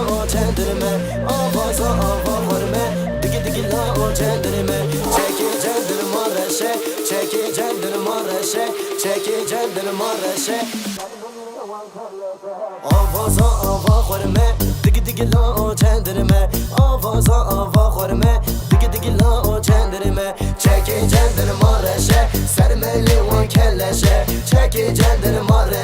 o çendirme Avaza ava verme Digi digi la o çendirme Çeki cendir mareşe Çeki cendir mareşe Çeki cendir mareşe. Avaza ava verme Digi digi la o çendirme Avaza ava verme Digi digi la o çendirme Çeki cendir mareşe Sermeli o kelleşe. Çeki cendir mareşe.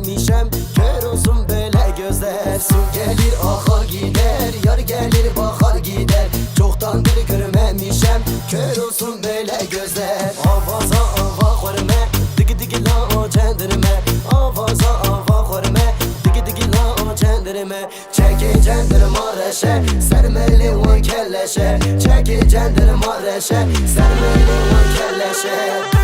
Görmemişem Kör olsun böyle gözler. Su gelir akar gider. Yar gelir bakar gider. Çoktandır görmemişem. Kör olsun böyle gözler. Avaza ava korme. Digi digi la o cendirme. Avaza ava korme. Digi digi la o cendirme. Çekicendir mareşe Sermeli o kelleşe. Çekicendir mareşe Sermeli o kelleşe